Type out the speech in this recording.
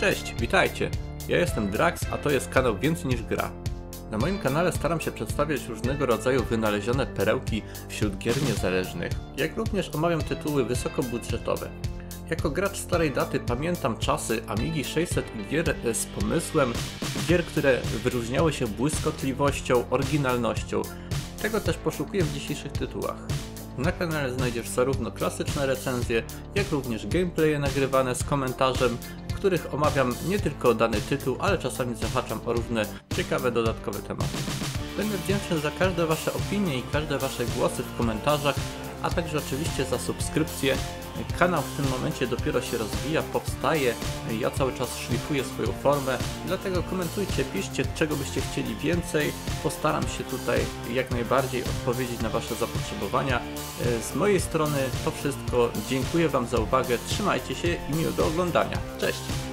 Cześć, witajcie. Ja jestem Drax, a to jest kanał Więcej niż gra. Na moim kanale staram się przedstawiać różnego rodzaju wynalezione perełki wśród gier niezależnych, jak również omawiam tytuły wysokobudżetowe. Jako gracz starej daty pamiętam czasy Amigi 600 i gier z pomysłem, gier, które wyróżniały się błyskotliwością, oryginalnością. Tego też poszukuję w dzisiejszych tytułach. Na kanale znajdziesz zarówno klasyczne recenzje, jak również gameplaye nagrywane z komentarzem, których omawiam nie tylko dany tytuł, ale czasami zahaczam o różne ciekawe dodatkowe tematy. Będę wdzięczny za każde Wasze opinie i każde Wasze głosy w komentarzach, a także oczywiście za subskrypcję. Kanał w tym momencie dopiero się rozwija, powstaje, ja cały czas szlifuję swoją formę, dlatego komentujcie, piszcie czego byście chcieli więcej. Postaram się tutaj jak najbardziej odpowiedzieć na Wasze zapotrzebowania. Z mojej strony to wszystko, dziękuję Wam za uwagę, trzymajcie się i miłego oglądania. Cześć!